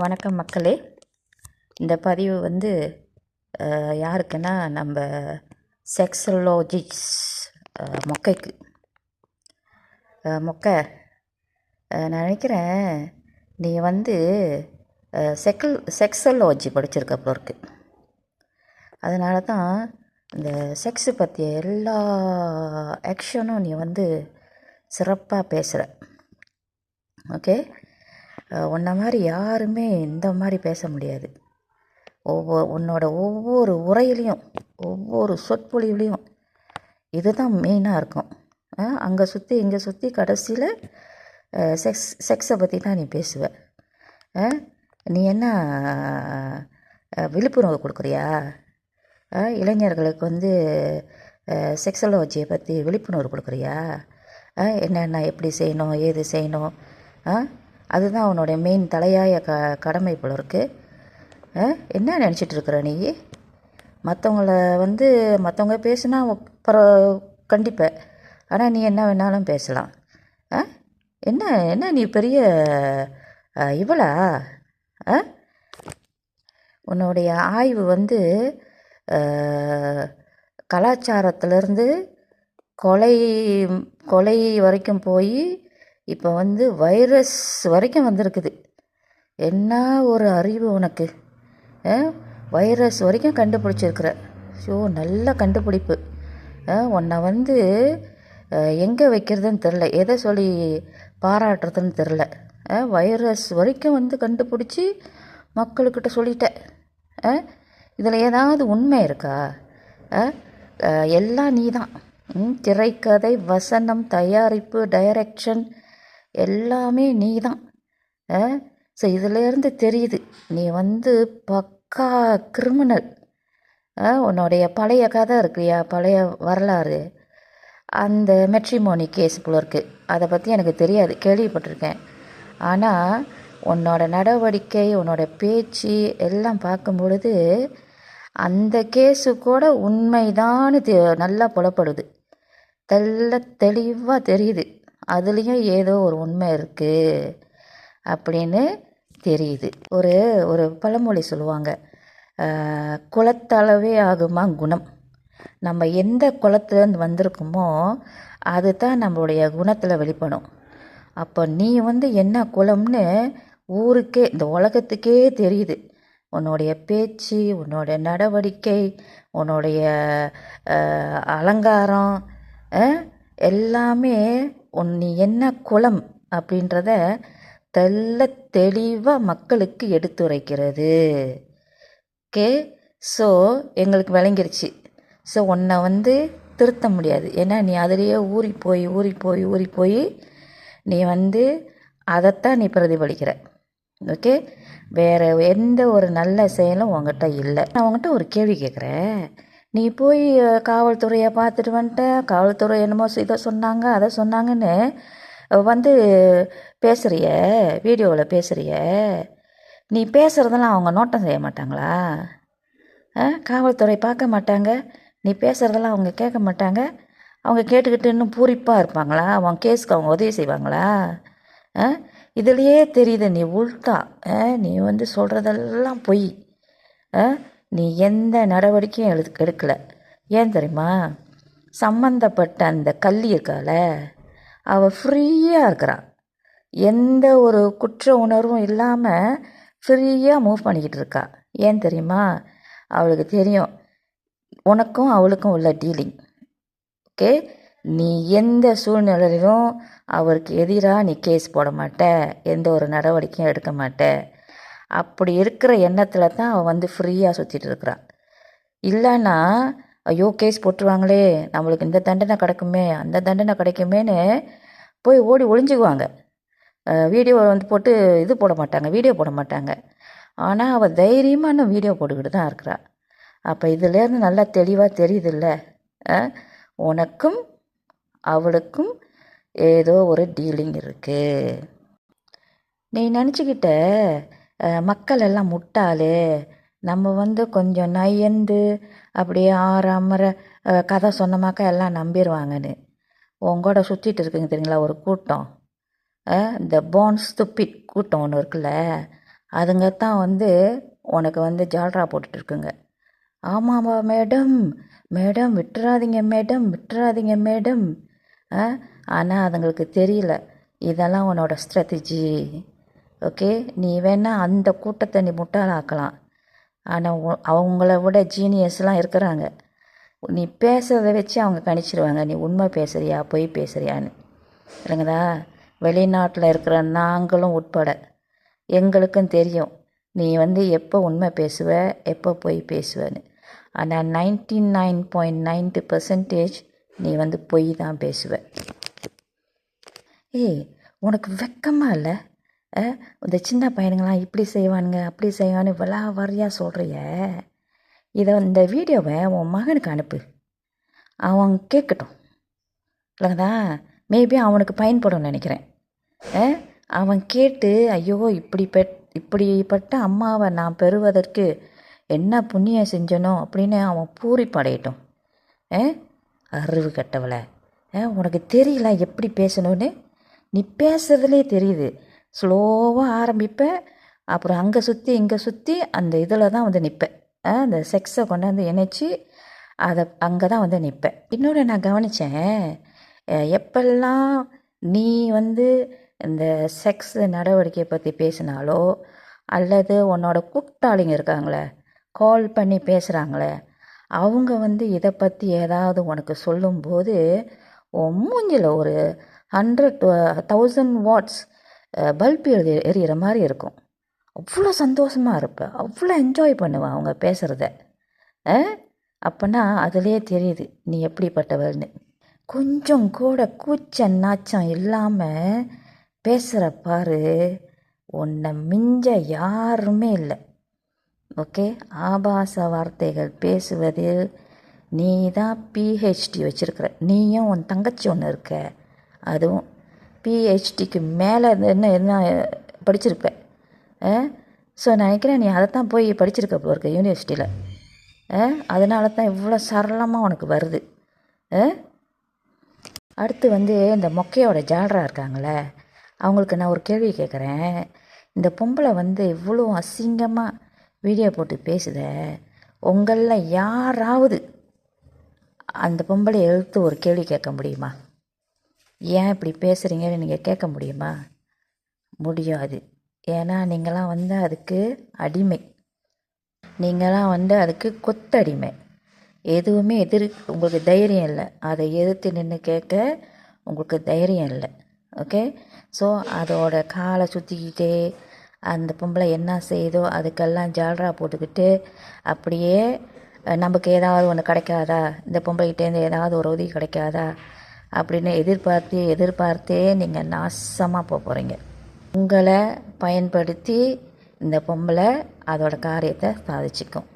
வணக்கம் மக்களே. இந்த பதிவு வந்து யாருக்குன்னா நம்ம செக்ஸலோஜிஸ் மொக்கைக்கு. மொக்கை நான் நினைக்கிறேன் நீ வந்து செக்கல் செக்ஸலோஜி படிச்சிருக்க போல இருக்கு. அதனால தான் இந்த செக்ஸு பற்றிய எல்லா ஆக்ஷனும் நீ வந்து சிறப்பாக பேசுகிற ஓகே? உன்னை மாதிரி யாருமே இந்த மாதிரி பேச முடியாது. ஒவ்வொரு உன்னோட ஒவ்வொரு உரையிலையும் ஒவ்வொரு சொற்பொழிவுலையும் இதுதான் மெயினாக இருக்கும். அங்கே சுற்றி இங்கே சுற்றி கடைசியில் செக்ஸ் செக்ஸை பற்றி தான் நீ பேசுவ. ஆ, நீ என்ன விழிப்புணர்வு கொடுக்குறியா? ஆ, இளைஞர்களுக்கு வந்து செக்ஸாலஜியை பற்றி விழிப்புணர்வு கொடுக்குறியா? ஆ, என்னென்ன எப்படி செய்யணும் ஏது செய்யணும்? ஆ அதுதான் உன்னுடைய மெயின் தலையாய க கடமை போல இருக்கு. ஆ, என்ன நினச்சிட்டு இருக்கிற நீ? மற்றவங்கள வந்து மற்றவங்க பேசுனா அப்புறம் கண்டிப்பேன் ஆனால் நீ என்ன வேணாலும் பேசலாம். ஆ? என்ன என்ன நீ பெரிய இவளா? ஆ? உன்னுடைய ஆய்வு வந்து கலாச்சாரத்திலேருந்து கொலை கொலை வரைக்கும் போய் இப்போ வந்து வைரஸ் வரைக்கும் வந்திருக்குது. என்ன ஒரு அறிவு உனக்கு? வைரஸ் வரைக்கும் கண்டுபிடிச்சிருக்கிற. ஸோ நல்ல கண்டுபிடிப்பு. உன்னை வந்து எங்கே வைக்கிறதுன்னு தெரில எதை சொல்லி பாராட்டுறதுன்னு தெரில வைரஸ் வரைக்கும் வந்து கண்டுபிடிச்சி மக்கள்கிட்ட சொல்லிட்ட. இதில் ஏதாவது உண்மை இருக்கா? எல்லாம் நீ தான் திரைக்கதை வசனம் தயாரிப்பு டைரக்ஷன் எல்லாமே நீ தான் ஸோ இதிலேருந்து தெரியுது. நீ வந்து பக்கா கிரிமினல். உன்னுடைய பழைய கதை இருக்குயா பழைய வரலாறு. அந்த மெட்ரிமோனி கேஸ் போல இருக்குது அதை பற்றி எனக்கு தெரியாது. கேள்விப்பட்டிருக்கேன். ஆனால் உன்னோட நடவடிக்கை உன்னோட பேச்சு எல்லாம் பார்க்கும் பொழுது அந்த கேஸு கூட உண்மைதான்னு தெ நல்லா புலப்படுது. தெல்ல தெளிவாக தெரியுது. அதுலேயும் ஏதோ ஒரு உண்மை இருக்குது அப்படின்னு தெரியுது. ஒரு ஒரு பழமொழி சொல்லுவாங்க. ஆஹ், குலத்தளவே ஆகுமா குணம்? நம்ம எந்த குலத்துலேருந்து வந்திருக்கோமோ அதுதான் நம்மளுடைய குணத்தில் வெளிப்படும். அப்போ நீ வந்து என்ன குலம்னு ஊருக்கே இந்த உலகத்துக்கே தெரியுது. உன்னுடைய பேச்சு உன்னோட நடவடிக்கை உன்னுடைய அலங்காரம் எல்லாமே உன் நீ என்ன குலம் அப்படின்றத தெல்ல தெளிவாக மக்களுக்கு எடுத்துரைக்கிறது. ஓகே? ஸோ எங்களுக்கு விளங்கிருச்சு. ஸோ உன்னை வந்து திருத்த முடியாது. ஏன்னா நீ அதிலேயே ஊறி போய் ஊறி போய் ஊறி போய் நீ வந்து அதைத்தான் நீ பிரதிபலிக்கிற. ஓகே? வேறு எந்த ஒரு நல்ல செயலும் உங்ககிட்ட இல்லை. நான் உங்ககிட்ட ஒரு கேள்வி கேட்குறேன் நீ போய் காவல்துறையை பார்த்துட்டு வந்துட்ட. காவல்துறை என்னமோ இதை சொன்னாங்க அதை சொன்னாங்கன்னு வந்து பேசுகிறிய வீடியோவில் பேசுகிறிய நீ பேசுகிறதெல்லாம் அவங்க நோட்டம் செய்ய மாட்டாங்களா? ஆ காவல்துறை பார்க்க மாட்டாங்க. நீ பேசுகிறதெல்லாம் அவங்க கேட்க மாட்டாங்க. அவங்க கேட்டுக்கிட்டு இன்னும் பூரிப்பாக இருப்பாங்களா? அவங்க கேஸுக்கு அவங்க உதவி செய்வாங்களா? ஆ இதுலேயே தெரியுது நீ உள்டா ஆ நீ வந்து சொல்கிறதெல்லாம் பொய். ஆ நீ எந்த நடவடிக்கையும் எழு எடுக்கலை. ஏன் தெரியுமா? சம்மந்தப்பட்ட அந்த கல்வி இருக்கால அவள் ஃப்ரீயாக இருக்கிறான் எந்த ஒரு குற்ற உணர்வும் இல்லாமல் ஃப்ரீயாக மூவ் பண்ணிக்கிட்டு இருக்கா. ஏன் தெரியுமா? அவளுக்கு தெரியும். உனக்கும் அவளுக்கும் உள்ள டீலிங் ஓகே நீ எந்த சூழ்நிலையிலும் அவருக்கு எதிராக நீ கேஸ் போட மாட்ட. எந்த ஒரு நடவடிக்கையும் எடுக்க மாட்ட. அப்படி இருக்கிற எண்ணத்தில் தான் அவள் வந்து ஃப்ரீயாக சுற்றிட்டு இருக்கிறான். இல்லைன்னா ஐயோ கேஸ் போட்டுருவாங்களே நம்மளுக்கு இந்த தண்டனை கிடைக்குமே அந்த தண்டனை கிடைக்குமேன்னு போய் ஓடி ஒளிஞ்சுக்குவாங்க. வீடியோ வந்து போட்டு இது போட மாட்டாங்க வீடியோ போட மாட்டாங்க. ஆனால் அவள் தைரியமாக இன்னும் வீடியோ போட்டுக்கிட்டு தான் இருக்கிறா. அப்போ இதுலேருந்து நல்லா தெளிவாக தெரியுதுல்ல? உனக்கும் அவளுக்கும் ஏதோ ஒரு டீலிங் இருக்குது நீ நினச்சிக்கிட்ட மக்கள் எல்லாம் முட்டாளே. நம்ம வந்து கொஞ்சம் நயந்து அப்படியே ஆறாமற கதை சொன்னமாக்கா எல்லாம் நம்பிடுவாங்கன்னு உங்கூட சுற்றிட்டு இருக்குங்க தெரியுங்களா ஒரு கூட்டம். இந்த போன்ஸ் துப்பிட் கூட்டம் ஒன்று இருக்குல்ல அதுங்க தான் வந்து உனக்கு வந்து ஜால்ரா போட்டுட்டு இருக்குங்க. ஆமாவா மேடம். மேடம் விட்டுறாதீங்க மேடம் விட்டுறாதீங்க மேடம். ஆ ஆனால் அதுங்களுக்கு தெரியல. இதெல்லாம் உன்னோட ஸ்ட்ராட்டஜி ஓகே? நீ வேணால் அந்த கூட்டத்தை நீ முட்டாளாக்கலாம். ஆனால் அவங்கள விட ஜீனியஸ்லாம் இருக்கிறாங்க. நீ பேசுகிறத வச்சு அவங்க கணிச்சிருவாங்க. நீ உண்மை பேசுறியா? பொய் பேசுறியான்னு. இல்லைங்களா வெளிநாட்டில் இருக்கிற நாங்களும் உட்பட. எங்களுக்கும் தெரியும். நீ வந்து எப்போ உண்மை பேசுவ? எப்போ பொய் பேசுவேன்னு. ஆனால் ninety nine point ninety percentage நீ வந்து பொய் தான் பேசுவ. ஏய் உனக்கு வெக்கமாக இல்லை? இந்த சின்ன பையனுங்களாம் இப்படி செய்வானுங்க அப்படி செய்வான்னு விளா வரையா சொல்கிறிய இதை இந்த வீடியோவை உன் மகனுக்கு அனுப்பு. அவன் கேட்கட்டும். இல்லைங்கதா மேபி அவனுக்கு பயன்படும் நினைக்கிறேன். அவன் கேட்டு ஐயோ இப்படி பெட் இப்படிப்பட்ட அம்மாவை நான் பெறுவதற்கு என்ன புண்ணியம் செஞ்சனோ? அப்படின்னு அவன் பூரிப்படையட்டும். ஆ அறிவு கட்டவளை. ஆ உனக்கு தெரியல எப்படி பேசணும்னு? நீ பேசுறதுலே தெரியுது. ஸ்லோவாக ஆரம்பிப்பேன். அப்புறம் அங்கே சுற்றி இங்கே சுற்றி அந்த இதில் தான் வந்து நிற்பேன் அந்த செக்ஸை கொண்டாந்து இணைச்சி அதை அங்கே தான் வந்து நிற்பேன் இன்னொன்று நான் கவனித்தேன் எப்பெல்லாம் நீ வந்து இந்த செக்ஸ் நடவடிக்கையை பற்றி பேசினாலோ அல்லது உன்னோட கூட்டாளிங்க இருக்காங்களே கால் பண்ணி பேசுகிறாங்களே அவங்க வந்து இதை பற்றி ஏதாவது உனக்கு சொல்லும்போது உன் மூஞ்சில் ஒரு ஹண்ட்ரட் தௌசண்ட் வாட்ஸ் பல்ப் எழுதி எரியிற மாதிரி இருக்கும். அவ்வளோ சந்தோஷமாக இருப்பேன் அவ்வளோ என்ஜாய் பண்ணுவேன் அவங்க பேசுகிறத அப்போனா அதுலேயே தெரியுது நீ எப்படிப்பட்டவள்னு. கொஞ்சம் கூட கூச்ச நாச்சம் இல்லாமல் பேசுகிற பாரு. உன்னை மிஞ்ச யாருமே இல்லை. ஓகே? ஆபாச வார்த்தைகள் பேசுவதில் நீ தான் பிஹெச்டி வச்சுருக்கிற. நீயும் உன் தங்கச்சி ஒன்று இருக்க. அதுவும் பிஹெச்டிக்கு மேலே என்ன என்ன படிச்சிருப்ப. ஸோ நினைக்கிறேன் நீ அதை தான் போய் படிச்சிருக்க போல இருக்க யூனிவர்சிட்டியில் அதனால தான் இவ்வளோ சரளமாக உனக்கு வருது. ஆ? அடுத்து வந்து இந்த மொக்கையோட ஜாலரா இருக்காங்களே அவங்களுக்கு நான் ஒரு கேள்வி கேட்குறேன். இந்த பொம்பளை வந்து இவ்வளோ அசிங்கமாக வீடியோ போட்டு பேசுத உங்களில் யாராவது அந்த பொம்பளை எழுத்து ஒரு கேள்வி கேட்க முடியுமா? ஏன் இப்படி பேசுகிறீங்கன்னு நீங்கள் கேட்க முடியுமா? முடியாது. ஏன்னா நீங்களாம் வந்து அதுக்கு அடிமை. நீங்களாம் வந்து அதுக்கு கொத்தடிமை. எதுவுமே எதிர் உங்களுக்கு தைரியம் இல்லை. அதை எதிர்த்து நின்று கேட்க உங்களுக்கு தைரியம் இல்லை. ஓகே? ஸோ அதோட காலை சுற்றிக்கிட்டே அந்த பொம்பளை என்ன செய்யுதோ அதுக்கெல்லாம் ஜால்ரா போட்டுக்கிட்டு அப்படியே நமக்கு ஏதாவது ஒன்று கிடைக்காதா? இந்த பொம்பளைகிட்டேருந்து ஏதாவது ஒரு உதவி கிடைக்காதா? அப்படின்னு எதிர்பார்த்து எதிர்பார்த்தே நீங்கள் நாசமாக போக போகிறீங்க உங்களை பயன்படுத்தி இந்த பொம்பளை அதோட காரியத்தை சாதிச்சுக்கும்.